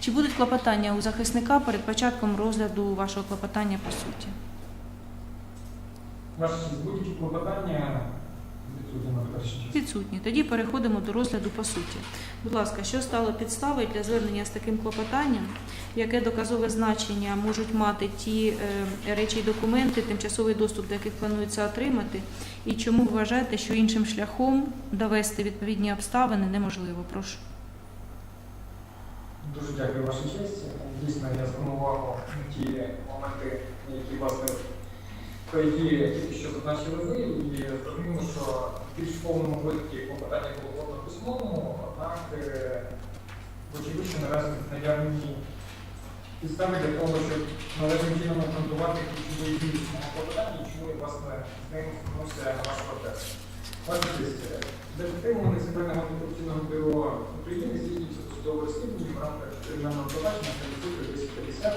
Чи будуть клопотання у захисника перед початком розгляду вашого клопотання по суті? Ваші будь-які клопотання відсутні на першій частині. Відсутні. Тоді переходимо до розгляду по суті. Будь ласка, що стало підставою для звернення з таким клопотанням? Яке доказове значення можуть мати ті е, речі і документи, тимчасовий доступ до яких планується отримати? І чому вважаєте, що іншим шляхом довести відповідні обставини неможливо? Прошу. Дуже дякую ваша честь. Дійсно, я звернув ті моменти, які власне про тільки що зазначили ви, і зрозуміло, що в більш повному вигляді клопотання було подано письмовому, однак е, вочевидь, що наразі наявні підстави для того, щоб належним чином обґрунтувати ключові дії мого клопотання, і чому я власне з ним звернувся на ваш протест. Ваша честь, е, детективом муніципального антикорупційного бюро України здійснюється досудове розслідування в рамках кримінального провадження за 250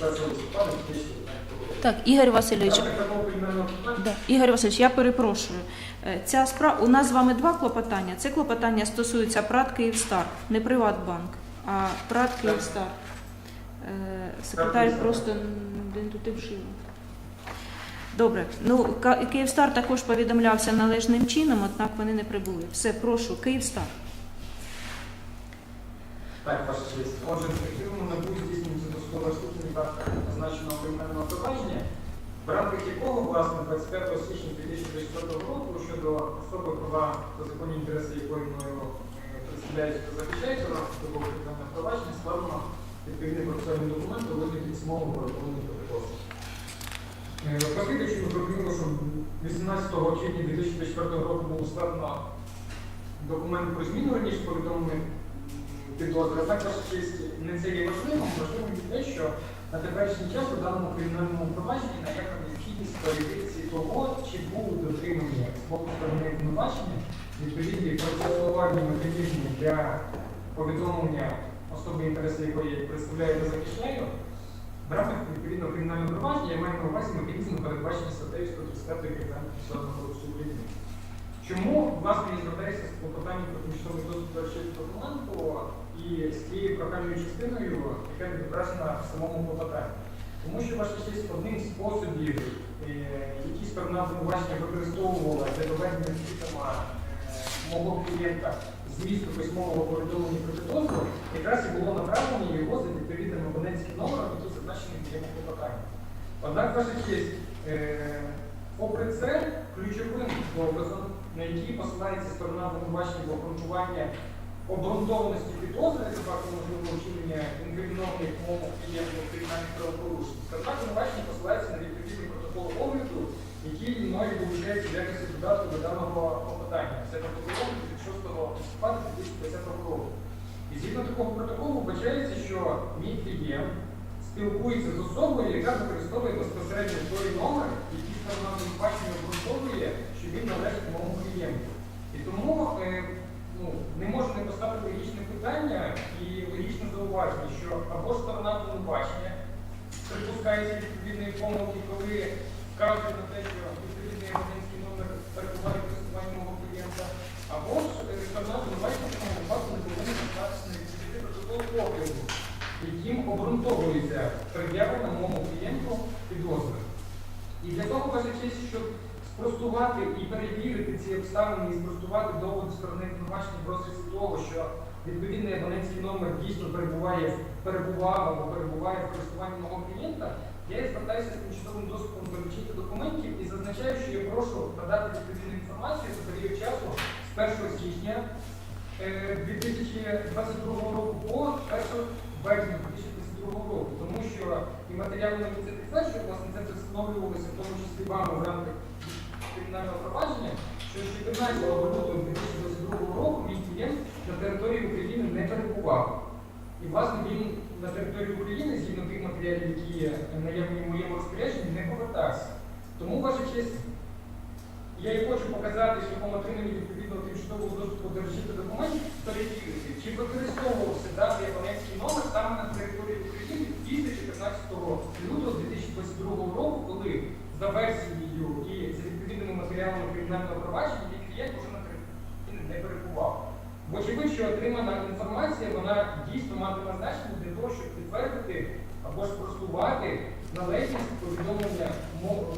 21 листопада 2019 року. Так, Ігор Васильович, Так, такого Да. Ігор Васильович, я перепрошую. Е, Ця справа у нас з вами два клопотання. Це клопотання стосується ПРАТ Київстар, не Приватбанк, а ПРАТ Київстар. Е, Секретар Київстар. просто не туди вшив. Добре. Ну, Ка- Київстар також повідомлявся належним чином, однак вони не прибули. Все, прошу, Київстар. Так, ваша честь. Отже, ефективно НАБУ здійснюється досудове розслідування так зазначеного кримінального провадження, в рамках якого, власне, 25 січня 2024 року щодо особи права та законні інтереси якої мною е, представляють та захищають в рамках такого кримінального провадження, складено відповідний процесуальний документ у вигляді письмового порахованого протоколу. Е, що ми зрозуміло, що 18 квітня 2024 року було складено документ про зміну раніше повідомлених підозри. Однак не це є важливим. Важливим те, що на теперішній час у даному кримінальному провадженні наявна необхідність перевірці того, чи були дотримані з боку сторони обвинувачення відповідні процесуальні механізми для повідомлення особи, інтереси якої та захищаю. В рамках відповідного кримінального провадження я маю на увазі механізми передбачені статтею 135 Кримінального процесуального кодексу України. Чому власне я звертаюся з клопотанням про тимчасовий доступ до речей документу і з тією прохальною частиною, яка відображена в самому клопотанні? Тому що ваша честь одним з способів, е, які сторона обвинувачення використовувала для доведення свідома е, мого клієнта змісту письмового повідомлення про підозру, якраз і було направлення його за відповідним абонентським номером, який зазначений в моєму клопотанні. Однак, ваша честь, е, попри це, ключовим доказом, на який посилається сторона обвинувачення в обґрунтування обґрунтованості підозри за фактом можливого вчинення інкримінованих мову клієнту кримінальних правопорушень, сторона обвинувачення посилається на відповідний протокол огляду, який мною долучається в якості додатку до даного клопотання. Це протокол огляду від 6 листопада 2020 року. І згідно такого протоколу вбачається, що мій клієнт спілкується з особою, яка використовує безпосередньо той номер, який сторона обвинувачення обґрунтовує, що він належить моєму клієнту. І тому е, ну, не можу не поставити логічне питання і логічне зауваження, що або сторона обвинувачення припускається відповідної помилки, коли вказує на те, що відповідний абонентський номер перебуває в користуванні мого клієнта, або ж е, сторона обвинувачення в випадку не повинна звертатися на відповідний протокол огляду, яким обґрунтовується пред'явлення моєму клієнту підозри. І для того ваша честь, щоб спростувати і перевірити ці обставини і спростувати доводи сторони обвинувачення в розрізі того, що відповідний абонентський номер дійсно перебуває, перебував або перебуває в користуванні мого клієнта, я звертаюся з тимчасовим доступом до речей документів і зазначаю, що я прошу надати відповідну інформацію за період часу з 1 січня е, 2022 року по 1 березня 2022 року, тому що і матеріально це підтверджує, власне, це встановлювалося в тому числі вами в рамках кримінального провадження, що з 14 лютого 2022 року мій клієнт на території України не перебував. І, власне, він на територію України, згідно тих матеріалів, які є наявні в моєму розпорядженні, не повертався. Тому, ваша честь, я і хочу показати шляхом отримання відповідного тимчасового доступу до речей документів, перевірити, чи використовувався даний абонентський номер саме на території України після 14 лютого 2022 року, коли за версією і за відповідними матеріалами кримінального провадження мій клієнт вже на території не перебував. Вочевидь, що отримана інформація, вона дійсно матиме значення для того, щоб підтвердити або спростувати належність повідомлення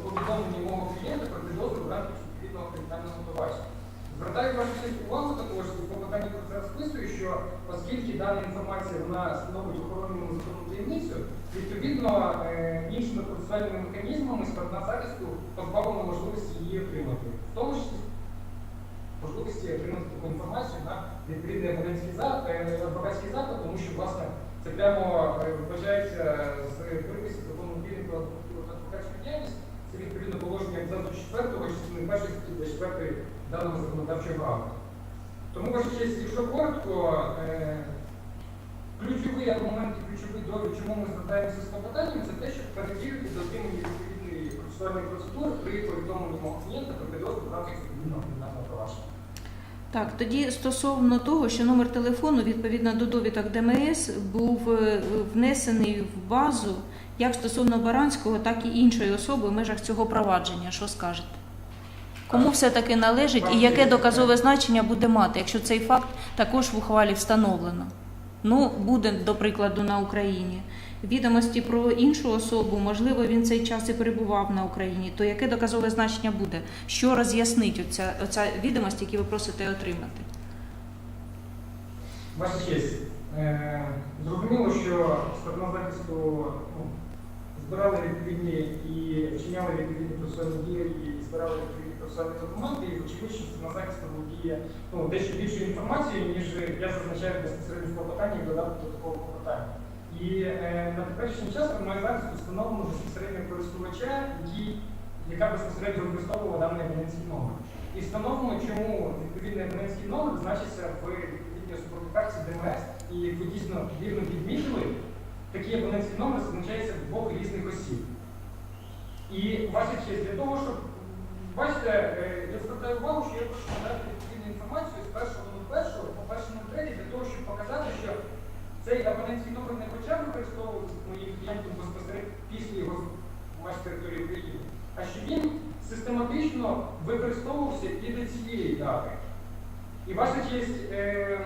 повідомлення мого клієнта про підозру в рамках відповідного кримінального провадження. Звертаю вашу увагу також, по питанню про це розписую, що оскільки дана інформація вона становить охоронну законну таємницю, відповідно е, іншими процесуальними механізмами сторона захисту позбавлена можливості її отримати. В тому числі можливості отримати таку інформацію відповідний абонентський за- е, заклад, тому що власне це прямо е, вважається з приписів закону України про адвокатську діяльність. Це відповідно положення абзацу 4 частини першої статті 24 даного законодавчого акту. Тому ваша честь, якщо коротко, е, ключовий аргумент і ключовий довід, чому ми звертаємося з клопотанням, це те, щоб перевірити дотримання відповідної процесуальної процедури при повідомленні клієнта про підозру в рамках відповідного кримінального провадження. Так, тоді стосовно того, що номер телефону відповідно до довідок ДМС був е, внесений в базу як стосовно Баранського, так і іншої особи в межах цього провадження. Що скажете? Кому все-таки належить і яке доказове значення буде мати, якщо цей факт також в ухвалі встановлено? Ну, буде, до прикладу, на Україні. Відомості про іншу особу, можливо, він цей час і перебував на Україні, то яке доказове значення буде? Що роз'яснить оця, оця відомість, які ви просите отримати? Ваша честь, е, зрозуміло, що сторона захисту ну, збирала відповідні і вчиняла відповідні процесуальні дії і збирала відповідні процесуальні документи, і очевидно, що сторона захисту володіє ну, дещо більшою інформацією, ніж я зазначаю безпосередньо в клопотанні і додати до такого клопотання. І е, на теперішній час має захисту встановлено безпосередньо користувача, який, яка безпосередньо використовувала даний абонентський номер. І встановлено, чому відповідний абонентський номер значиться в відповідній карті ДМС. І ви дійсно вірно відмітили, такий абонентський номер зазначається в двох різних осіб. І ваша честь, для того, щоб бачите, е, я звертаю увагу, що я прошу надати відповідну інформацію з першого до першого, по першому третій, для того, щоб показати, що цей абонентський номер не почав використовуватися моїм клієнтом безпосередньо після його меж території України, а що він систематично використовувався і до цієї дати. І ваша честь, е,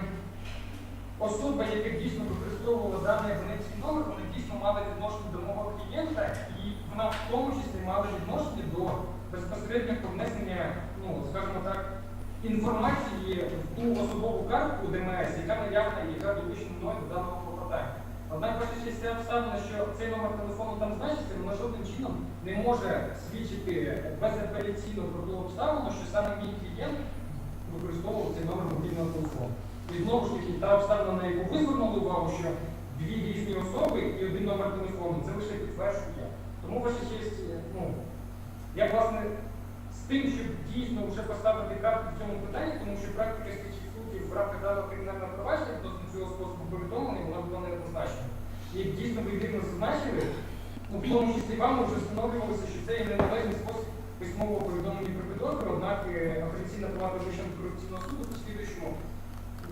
особа, яка дійсно використовувала даний абонентський номер, вона дійсно мала відношення до мого клієнта, і вона в тому числі мала відношення до безпосереднього внесення, ну, скажімо так, інформації в ту особову картку ДМС, яка наявна і яка допущена мною до даного клопотання. Однак честь ця обставина, що цей номер телефону там значиться, вона жодним чином не може свідчити безапеляційно про ту обставину, що саме мій клієнт використовував цей номер мобільного телефону. І знову ж таки, та обставина, на яку ви звернули увагу, що дві різні особи і один номер телефону, це лише підтверджує. Тому ваша честь, е, ну, я власне з тим, щоб дійсно вже поставити крапку в цьому питанні, тому що практика слідчих суддів в рамках даного кримінального провадження відносно цього способу повідомлення, вона була неоднозначна. І як дійсно ви вірно зазначили, в тому числі вам вже встановлювалося, що це є неналежний спосіб письмового повідомлення про підозру, однак е, апеляційна палата Вищого антикорупційного суду по слідуючому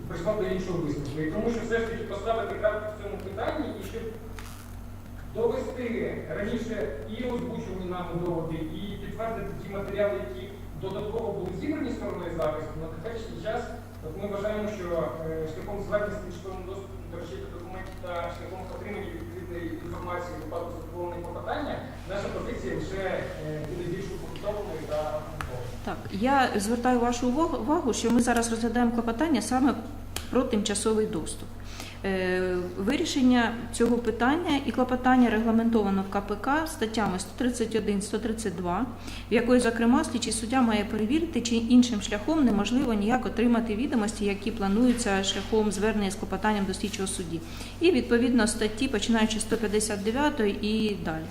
прийшла до іншого висновку. І тому що все ж таки поставити крапку в цьому питанні і щоб довести раніше і озвучувані нами доводи, і підтвердити ті матеріали, які додатково були зібрані стороною захисту на теперішній час. От ми вважаємо, що е, шляхом звернення тимчасовим доступом до та документів та шляхом отримання відповідної інформації в випадку задоволення клопотання, наша позиція вже е, буде більш упорядкованою та. Так, я звертаю вашу увагу- що ми зараз розглядаємо клопотання саме про тимчасовий доступ. Е, Вирішення цього питання і клопотання регламентовано в КПК статтями 131-132, в якої, зокрема, слідчий суддя має перевірити, чи іншим шляхом неможливо ніяк отримати відомості, які плануються шляхом звернення з клопотанням до слідчого судді. І відповідно статті, починаючи з 159 і далі.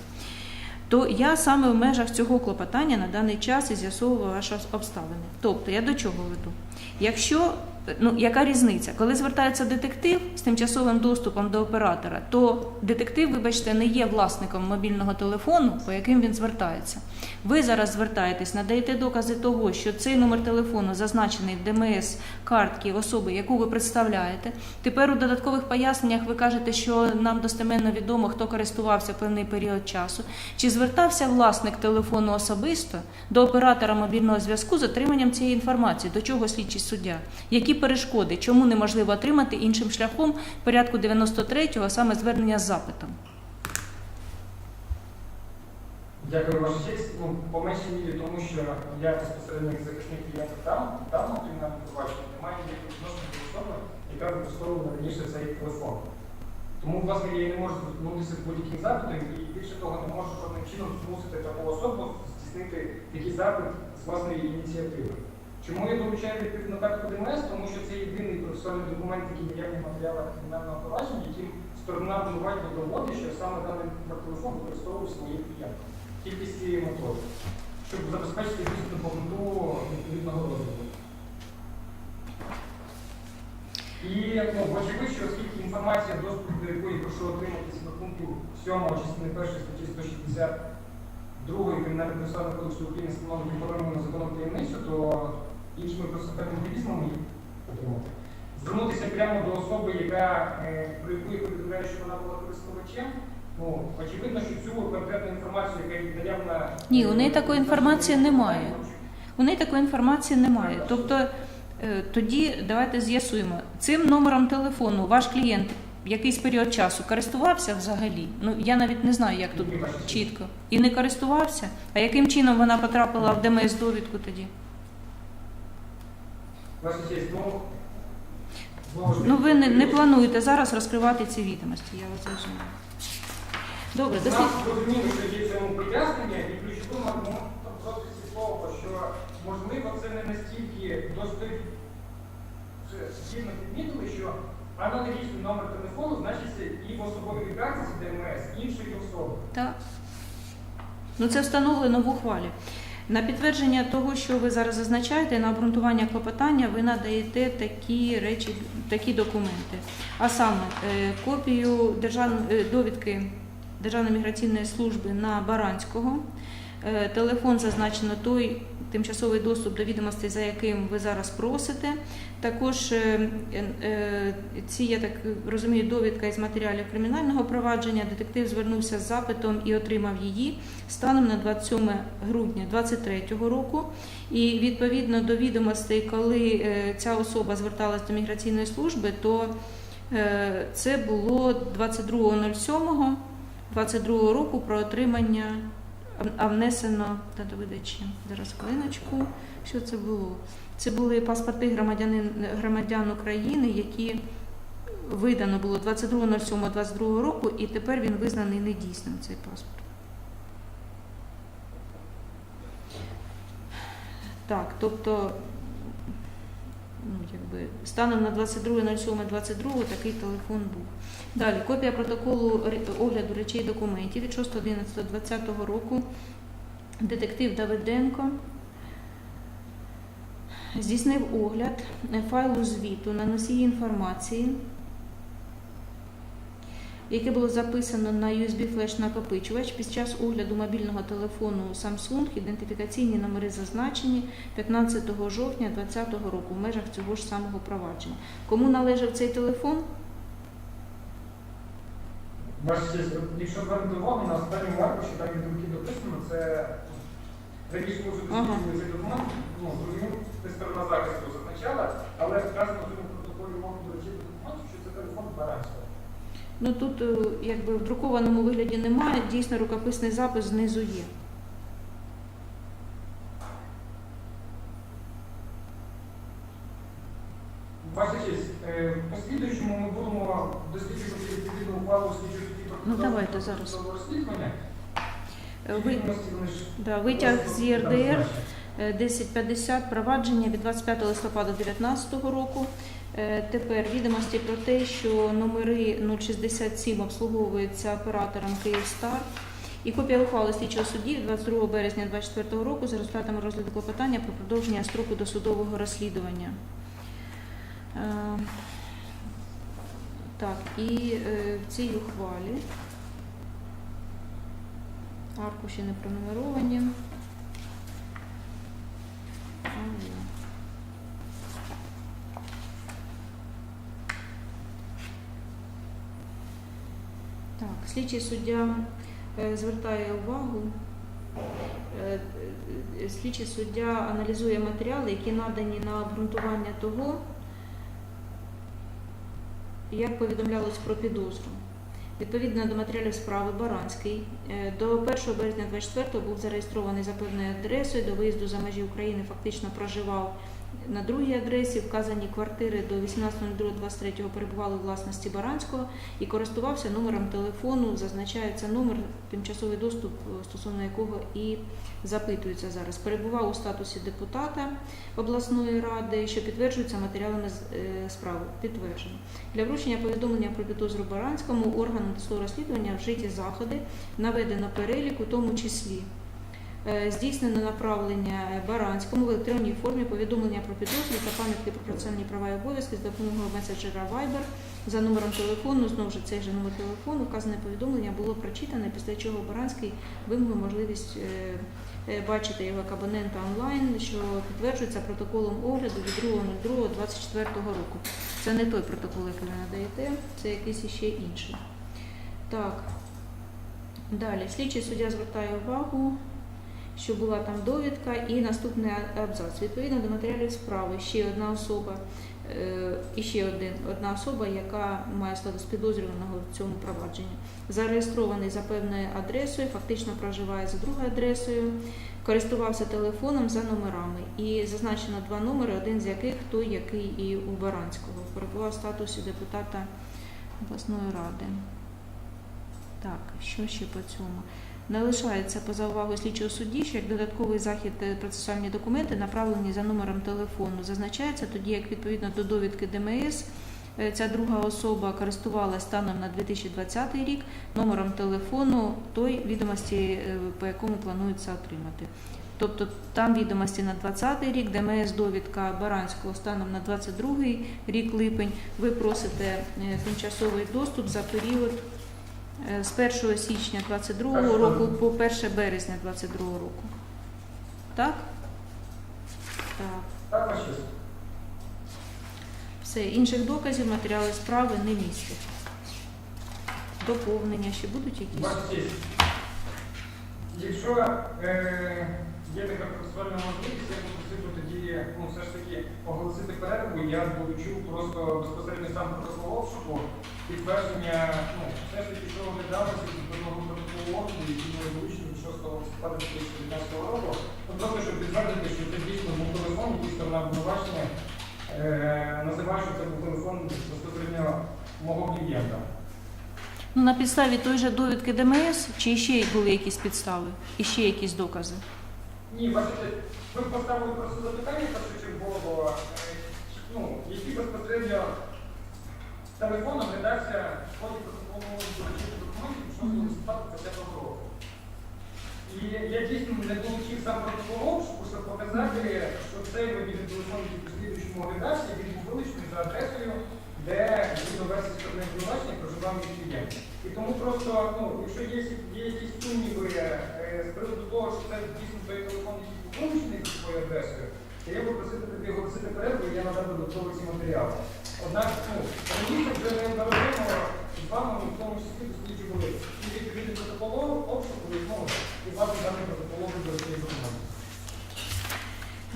То я саме в межах цього клопотання на даний час і з'ясовую ваші обставини. Тобто, я до чого веду? Якщо ну яка різниця, коли звертається детектив з тимчасовим доступом до оператора, то детектив, вибачте, не є власником мобільного телефону, по яким він звертається. Ви зараз звертаєтесь, надаєте докази того, що цей номер телефону зазначений в ДМС картки особи, яку ви представляєте. Тепер у додаткових поясненнях ви кажете, що нам достеменно відомо, хто користувався певний період часу. Чи звертався власник телефону особисто до оператора мобільного зв'язку з отриманням цієї інформації? До чого слідчий суддя? Які перешкоди? Чому неможливо отримати іншим шляхом порядку 93-го, саме звернення з запитом? Дякую, ваша честь. Ну, по меншій мірі, тому що я безпосередньо як захисник клієнта там, там на кримінальному провадженні немає ніяких відношень до особи, яка використовувала раніше цей телефон. Тому, власне, я не можу звернутися з будь-яким запитом і більше того, не можу жодним чином змусити таку особу здійснити такий запит з власної ініціативи. Чому я долучаю відповідно картку ДМС? Тому що це єдиний процесуальний документ, який наявний в матеріалах кримінального провадження, яким сторона обвинувальної доводить, що саме даний телефон використовував своїм клієнтом. Тільки з цією метою, щоб забезпечити дійсно повноту відповідного розвитку. І ну, вочевидь, що оскільки інформація, доступ до якої прошу отримати згідно пункту 7 частини 1 статті 162 Кримінального процесуального кодексу України встановлені охоронним законом таємницю, то іншими процесуальними механізмами їх отримати. Звернутися прямо до особи, яка е, про яку я повідомляю, що вона була користувачем. Ну, очевидно, що цю конкретну інформацію, яка наявна. Ні, у неї такої інформації немає. У неї такої інформації немає. Тобто е, тоді давайте з'ясуємо, цим номером телефону ваш клієнт якийсь період часу користувався взагалі? Ну я навіть не знаю, як тут чітко. І не користувався. А яким чином вона потрапила в ДМС довідку тоді? Ваша честь, ну, знову ж Ну ви не, не плануєте зараз розкривати ці відомості, я вас розумію. Добре, Нам дослід... зрозуміло, що є цьому пояснення, і ключовим аргументом просто того, що можливо це не настільки досить згідно підмітили, що аналогічний номер телефону значиться і в особовій картці ДМС іншої особи. Так. Ну це встановлено в ухвалі. На підтвердження того, що ви зараз зазначаєте, на обґрунтування клопотання ви надаєте такі речі, такі документи. А саме е, копію держав... е, довідки Державної міграційної служби на Баранського. Е, Телефон зазначено той тимчасовий доступ до відомостей, за яким ви зараз просите. Також е, е, ці, я так розумію, довідка із матеріалів кримінального провадження. Детектив звернувся з запитом і отримав її станом на 27 грудня 2023 року. І відповідно до відомостей, коли ця особа зверталась до міграційної служби, то це було 22.07 22 року про отримання, а внесено та до видачі. Зараз хвилиночку. Що це було? Це були паспорти громадянин, громадян України, які видано було 22.07.22 року, і тепер він визнаний недійсним цей паспорт. Так, тобто, ну, якби, станом на 22.07.22 такий телефон був. Далі, копія протоколу огляду речей документів від 6.11.2020 року. Детектив Давиденко здійснив огляд файлу звіту на носії інформації, яке було записано на USB-флеш накопичувач під час огляду мобільного телефону Samsung. Ідентифікаційні номери зазначені 15 жовтня 2020 року в межах цього ж самого провадження. Кому належав цей телефон? Якщо звернути увагу на останньому аркуші, там є думки дописано, це раніше може дослідний цей документ, ну, зрозумів, це сторона захисту зазначала, але вказано в цьому протоколі мову доручити документу, що це телефон Баранського. Ну тут е, якби в друкованому вигляді немає, дійсно рукописний запис знизу є. Ваша честь, е, в послідуючому ми будемо досліджувати відповідну ухвалу слідчої судді про Ну, давайте зараз. Е, Ви, да, витяг з ЄРДР е, 1050 провадження від 25 листопада 2019 року. Е, Тепер відомості про те, що номери 067 обслуговуються оператором Київстар. І копія ухвали слідчого судді 22 березня 2024 року за результатами розгляду клопотання про продовження строку досудового розслідування. Е, Так, і е, в цій ухвалі аркуші не пронумеровані. Так, слідчий суддя е, звертає увагу. е, е, Слідчий суддя аналізує матеріали, які надані на обґрунтування того, як повідомлялось про підозру. Відповідно до матеріалів справи Баранський е, до 1 березня 24 був зареєстрований за певною адресою. До виїзду за межі України фактично проживав на другій адресі. Вказані квартири до 18.02.23 перебували у власності Баранського і користувався номером телефону. Зазначається номер, тимчасовий доступ, е, стосовно якого і запитується зараз. Перебував у статусі депутата обласної ради, що підтверджується матеріалами е, справи. Підтверджено. Для вручення повідомлення про підозру Баранському органом досудового розслідування вжиті заходи, наведено перелік, у тому числі здійснено направлення Баранському в електронній формі повідомлення про підозру та пам'ятки про процесуальні права і обов'язки з допомогою меседжера Viber за номером телефону. Знову ж цей же номер телефону. Вказане повідомлення було прочитане, після чого Баранський вимогли можливість е, е, бачити його як онлайн, що підтверджується протоколом огляду від 2.02.24 року. Це не той протокол, який ви надаєте, це якийсь іще інший. Так. Далі. Слідчий суддя звертає увагу, що була там довідка і наступний абзац. Відповідно до матеріалів справи, ще одна особа, е, і ще один, одна особа, яка має статус підозрюваного в цьому провадженні, зареєстрований за певною адресою, фактично проживає за другою адресою, користувався телефоном за номерами. І зазначено два номери, один з яких той, який і у Баранського. Перебував в статусі депутата обласної ради. Так, що ще по цьому? Не лишається поза увагою слідчого судді, що як додатковий захід е, процесуальні документи направлені за номером телефону. Зазначається тоді, як відповідно до довідки ДМС. е, Ця друга особа користувалася станом на 2020 рік номером телефону той відомості, е, по якому планується отримати. Тобто там відомості на 20 рік, ДМС довідка Баранського станом на 22 рік липень. Ви просите тимчасовий доступ за період з 1 січня 22 Першого. року по 1 березня 22 року. Так? Так. Так. Все, інших доказів матеріали справи не містять. Доповнення ще будуть якісь? Якщо е, є така процесуальна можливість, я попросив тоді ну, все ж таки оголосити перерву. Я долучу просто безпосередньо сам протокол обшуку, підтвердження, ну, все ж таки, що оглядалося відповідного протоколу обшуку, який були долучені 6 листопада 2019 року. Просто щоб підтвердити, що це дійсно був телефон, який сторона обвинувачення е, називає, що це був телефон безпосередньо мого клієнта. Ну, на підставі той же довідки ДМС, чи ще були якісь підстави? І ще якісь докази? Ні, бачите, ви поставили просто запитання першочергово, е, ну, які безпосередньо телефоном редакція в протоколу доручити документів 6 листопада 20 року. І я дійсно не долучив сам протокол щоб показати, що цей мобільний телефон, який по слідуючому редакції, він був вилучений за адресою, де згідно версії сторони обвинувачення проживав мій клієнт. І тому просто, ну, якщо є, є якісь сумніви е, з приводу того, що це дійсно той телефон, який був своєю адресою, то я би просив тоді оголосити перерву, і я надав додаткові ці матеріали. Однак, ну, раніше вже неодноразово з вами, в тому числі досліджі були і відповідний протокол обшуку відмови, і власне даний протокол до цієї документи.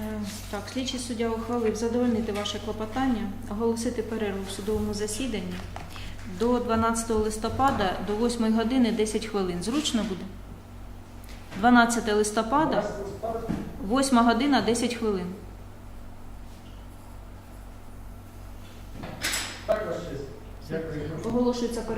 Е, Так, слідчий суддя ухвалив задовольнити ваше клопотання, оголосити перерву в судовому засіданні до 12 листопада до 8 години 10 хвилин. Зручно буде? 12 листопада, 8 година 10 хвилин. Оголошується перерва.